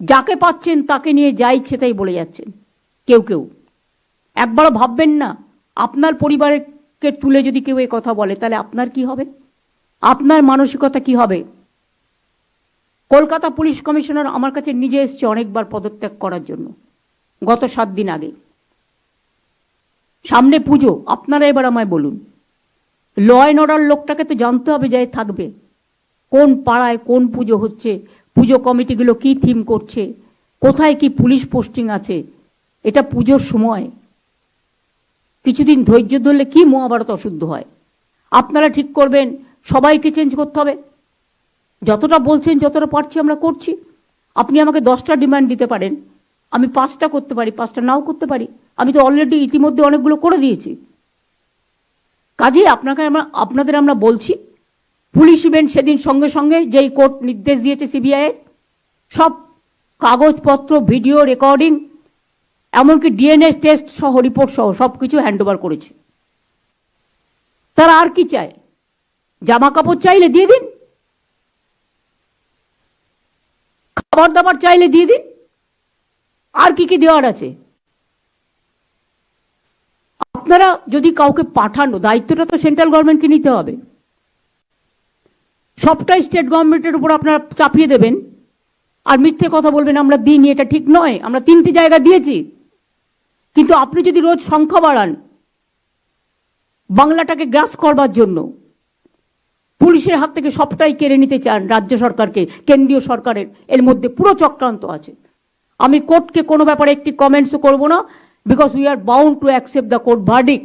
যাকে পাচ্ছেন তাকে নিয়ে যা ইচ্ছে তাই বলে যাচ্ছেন কেউ কেউ। একবারও ভাববেন না, আপনার পরিবারকে তুলে যদি কেউ এই কথা বলে, তাহলে আপনার কি হবে? আপনার মানসিকতা কি হবে? কলকাতা পুলিশ কমিশনার আমার কাছে নিজে এসছে অনেকবার পদত্যাগ করার জন্য, গত সাত দিন আগে। সামনে পুজো, আপনারা এবার আমায় বলুন। ল অ্যান্ড অর্ডার লোকটাকে তো জানতে হবে যে থাকবে। কোন পাড়ায় কোন পুজো হচ্ছে পুজো কমিটিগুলো কি থিম করছে? কোথায় কি পুলিশ পোস্টিং আছে? এটা পুজোর সময়। কিছুদিন ধৈর্য ধরলে কি মহাভারত অশুদ্ধ হয়? আপনারা ঠিক করবেন, সবাইকে চেঞ্জ করতে হবে। যতটা বলছেন, যতটা পারছি আমরা করছি। আপনি আমাকে দশটা ডিমান্ড দিতে পারেন। আমি পাঁচটা করতে পারি, পাঁচটা নাও করতে পারি। আমি তো অলরেডি ইতিমধ্যে অনেকগুলো করে দিয়েছি। কাজেই আপনাকে আমরা, আপনাদের আমরা বলছি পুলিশ ইভেন্ট সেদিন সঙ্গে সঙ্গে যেই কোর্ট নির্দেশ দিয়েছে সিবিআই সব কাগজপত্র, ভিডিও, রেকর্ডিং, এমনকি ডিএনএ টেস্ট সহ, রিপোর্ট সহ, সব কিছু হ্যান্ড ওভার করেছে। তারা আর কি চায়? জামা কাপড় চাইলে দিয়ে দিন। খাবার দাবার চাইলে দিয়ে দিন। আর কি কি দেওয়ার আছে? আপনারা যদি কাউকে পাঠানো, দায়িত্বটা তো সেন্ট্রাল গভর্নমেন্টকে নিতে হবে। সবটাই স্টেট গভর্নমেন্টের উপর আপনারা চাপিয়ে দেবেন। আর মিথ্যে কথা বলবেন, আমরা দিইনি, এটা ঠিক নয়। আমরা তিনটি জায়গা দিয়েছি। কিন্তু আপনি যদি রোজ সংখ্যা বাড়ান, বাংলাটাকে গ্রাস করবার জন্য, পুলিশের হাত থেকে সবটাই কেড়ে নিতে চান রাজ্য সরকারকে, কেন্দ্রীয় সরকারের, এর মধ্যে পুরো চক্রান্ত আছে। আমি কোর্টকে কোনো ব্যাপারে একটি কমেন্টসও করব না because we are bound to accept the court verdict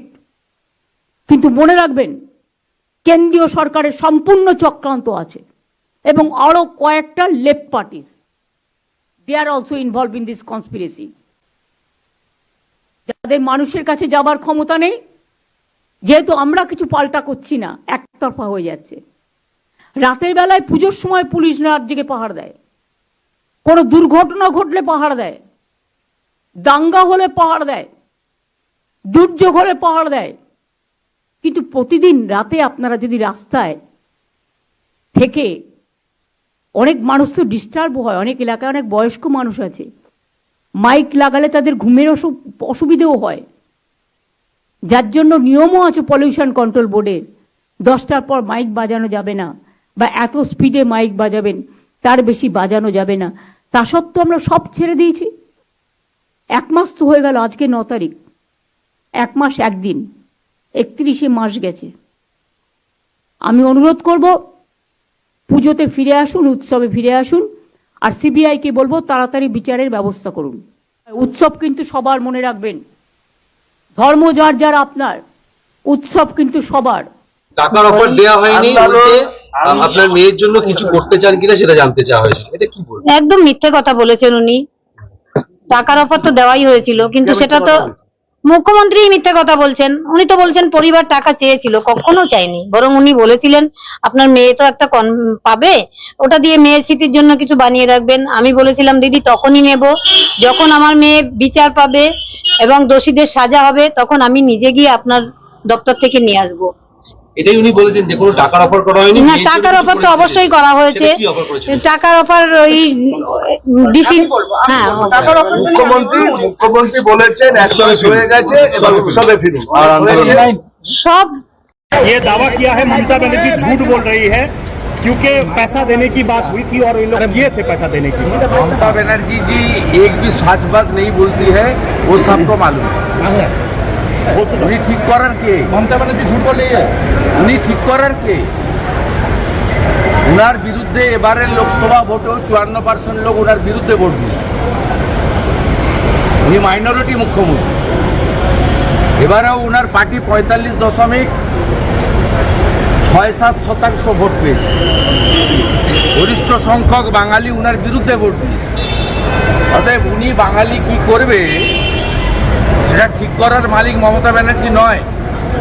কিন্তু মনে রাখবেন কেন্দ্রীয় সরকারের সম্পূর্ণ চক্রান্ত আছে এবং আরও কয়েকটা left parties. They are also involve in this conspiracy যাদের মানুষের কাছে যাবার ক্ষমতা নেই, যেহেতু আমরা কিছু পাল্টা করছি না, একতরফা হয়ে যাচ্ছে। রাতের বেলায় পুজোর সময় পুলিশ জেগে পাহাড় দেয়। কোনো দুর্ঘটনা ঘটলে পাহাড় দেয়। দাঙ্গা হলে পাহাড় দেয়। দুর্যোগ হলে পাহাড় দেয়। কিন্তু প্রতিদিন রাতে আপনারা যদি রাস্তায় থেকে অনেক মানুষ তো ডিস্টার্ব হয়, অনেক এলাকায় অনেক বয়স্ক মানুষ আছে মাইক লাগালে তাদের ঘুমের অসু- অসুবিধেও হয়। যার জন্য নিয়মও আছে পলিউশন কন্ট্রোল বোর্ডের দশটার পর মাইক বাজানো যাবে না বা এত স্পিডে মাইক বাজাবেন, তার বেশি বাজানো যাবে না। তা সত্ত্বেও আমরা সব ছেড়ে দিয়েছি। এক মাস তো হয়ে গেল, আজকে ন তারিখ। এক মাস, একদিন। একত্রিশে মাস গেছে। আমি অনুরোধ করব পুজোতে ফিরে আসুন উৎসবে ফিরে আসুন আর সিবিআইকে বলব তাড়াতাড়ি বিচারের ব্যবস্থা করুন। উৎসব কিন্তু সবার মনে রাখবেন। ধর্ম যার যার আপনার উৎসব কিন্তু সবার। টাকার অফার দেওয়া হয়নি আপনার মেয়ের জন্য কিছু করতে চান কিনা সেটা জানতে চাওয়া হয়েছে এটা কি বলবেন একদম মিথ্যে কথা বলেছেন উনি। টাকার অফার তো দেওয়াই হয়েছিল কিন্তু সেটা তো মুখ্যমন্ত্রী মিথ্যে কথা বলছেন। উনি তো বলছেন পরিবার টাকা চেয়েছিল, কখনো চাইনি। বরং উনি বলেছিলেন, আপনার মেয়ে তো একটা পাবে, ওটা দিয়ে মেয়ের স্মৃতির জন্য কিছু বানিয়ে রাখবেন। আমি বলেছিলাম, দিদি, তখনই নেব। যখন আমার মেয়ে বিচার পাবে এবং দোষীদের সাজা হবে, তখন আমি নিজে গিয়ে আপনার দপ্তর থেকে নিয়ে আসব। এটাই উনি বলেছেন যে কোনো টাকার অফার করা হয়নি না মেয়ের জন্য টাকার কিছু অফার তো করেছেন। অবশ্যই করা হয়েছে সেটা কি অফার করেছিলেন টাকার অফার ওই ডিসি হ্যাঁ মুখ্যমন্ত্রী মুখ্যমন্ত্রী বলেছেন এক মাস হয়ে গেছে এবার উৎসবে ফিরুন আর আন্দোলন সব ये दावा किया है ममता बनर्जी झूठ बोल रही है क्योंकि पैसा देने की बात हुई थी और इन लोग किए थे पैसा देने की ममता बनर्जी जी एक भी सच बात नहीं बोलती है वो सबको मालूम है वो तो উনি ঠিক করার কে? মমতা ব্যানার্জি ঝুট বলে উনি ঠিক করার কে? উনার বিরুদ্ধে এবারের লোকসভা ভোটেও চুয়ান্ন পার্সেন্ট লোক ওনার বিরুদ্ধে ভোট দিয়েছে। উনি মাইনরিটি মুখ্যমন্ত্রী। এবারেও উনার পার্টি পঁয়তাল্লিশ দশমিক ছয় সাত শতাংশ ভোট পেয়েছে। গরিষ্ঠ সংখ্যক বাঙালি উনার বিরুদ্ধে ভোট দিয়েছে। অতএব উনি বাঙালি কি করবে? সেটা ঠিক করার মালিক মমতা ব্যানার্জি নয়।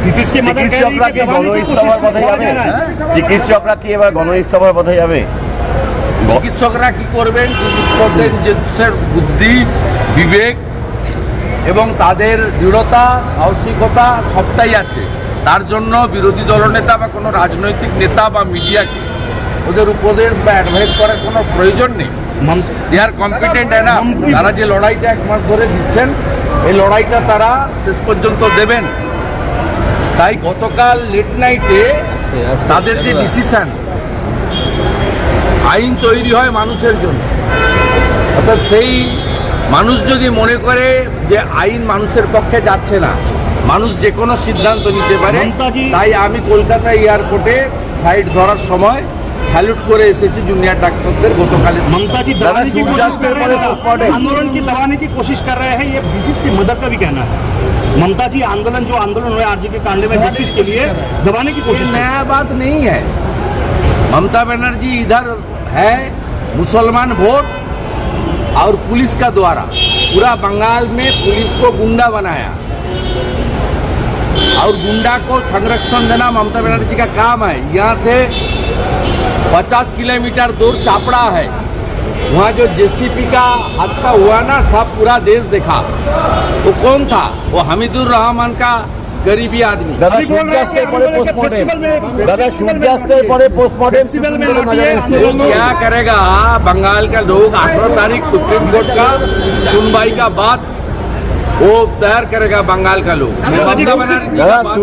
চিকিৎসকরা কি গণ ইস্তফার হ্যাঁ? পথে যাবে। চিকিৎসকরা কি এবার গণ ইস্তফার পথে যাবে। চিকিৎসকরা কি করবেন? চিকিৎসকদের নিজস্বের বুদ্ধি বিবেক এবং তাদের দৃঢ়তা সাহসিকতা সবটাই আছে। তার জন্য বিরোধী দলনেতা বা কোনো রাজনৈতিক নেতা বা মিডিয়াকে ওদের উপদেশ বা অ্যাডভাইস করার কোনো প্রয়োজন নেই। দে আর কম্পিটেন্ট না তারা যে লড়াইটা এক মাস ধরে দিচ্ছেন এই লড়াইটা তারা শেষ পর্যন্ত দেবেন। তাই গতকাল লেট নাইটে তাদের যে ডিসিশন আইন তৈরি হয় মানুষের জন্য। অর্থাৎ সেই মানুষ যদি মনে করে যে আইন মানুষের পক্ষে যাচ্ছে না মানুষ যে কোনো সিদ্ধান্ত নিতে পারে তাই আমি কলকাতা এয়ারপোর্টে ফ্লাইট ধরার সময় স্যালুট করে এসেছি জুনিয়র ডাক্তারদের গতকালের ममता जी दादा, दबाने की सूट कोशिश जांच कर रहे करने हैं postmortem। आंदोलन की दबाने की कोशिश कर रहे हैं ये डिसीज की मदद का भी कहना है ममता जी आंदोलन जो आंदोलन हुआ आरजी के कांडे में जस्टिस के लिए दबाने की कोशिश कर रहे हैं। नया बात नहीं है ममता बनर्जी इधर है मुसलमान वोट और पुलिस का द्वारा पूरा बंगाल में पुलिस को गुंडा बनाया और गुंडा को संरक्षण देना ममता बनर्जी का काम है यहाँ से 50 किलोमीटर दूर चापड़ा है। वहाँ जो जेसीपी का हादसा हुआ ना सब पूरा देश देखा। वो कौन था? वो हमीदुर रहमान का गरीबी आदमी। क्या करेगा? बंगाल का लोग अठारह तारीख सुप्रीम कोर्ट का सुनवाई का बात वो तैयार करेगा बंगाल का लोग।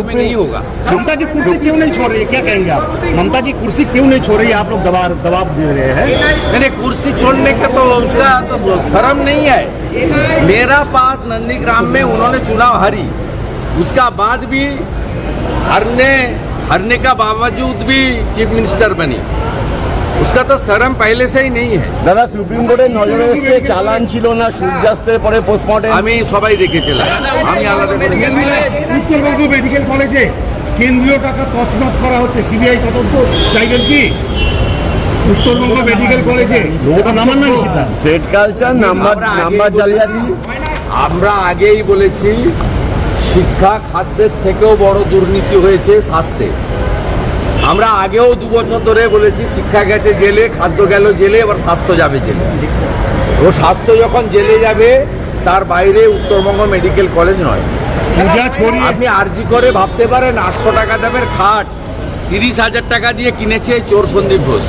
नहीं होगा। ममता जी कुर्सी क्यों नहीं छोड़ रही है? क्या कहेंगे आप? ममता जी कुर्सी क्यों नहीं छोड़ रही है? आप लोग दबाव दबाव दे रहे हैं। मैंने कुर्सी छोड़ने का तो उसका तो शर्म नहीं है। मेरा पास नंदीग्राम में उन्होंने चुनाव हारी। उसका बाद भी हारने हारने का बावजूद भी चीफ मिनिस्टर बनी। उसका तो शर्म पहले से ही नहीं है দাদা সুপ্রিম কোর্টের নজরে এসছে চালান ছিল না সূর্যাস্তের পরে পোস্টমর্টেম আমি সবাই দেখেছিলাম আমি আলাদা করে জানি না। উত্তরবঙ্গ মেডিকেল কলেজে কেন্দ্রীয় টাকা তছনছ করা হচ্ছে সিবিআই তদন্ত চাইবেন কি উত্তরবঙ্গ মেডিকেল কলেজে ওটা নামান না সিদ্ধান্ত ট্রেড কালচার নাম্বার আমরা আগেই নাম্বার জালিয়াতি বলেছি, আমরা আগেই বলেছি শিক্ষা খাদ্যের থেকেও বড় দুর্নীতি হয়েছে স্বাস্থ্যে আমরা আগেও দু বছর ধরে বলেছি শিক্ষা গেছে জেলে খাদ্য গেল জেলে এবার স্বাস্থ্য যাবে জেলে। ও স্বাস্থ্য যখন জেলে যাবে তার বাইরে উত্তরবঙ্গ মেডিকেল কলেজ নয়। আপনি আরজি করে ভাবতে পারেন আটশো টাকা দামের খাট তিরিশ হাজার টাকা দিয়ে কিনেছে চোর সন্দীপ ঘোষ।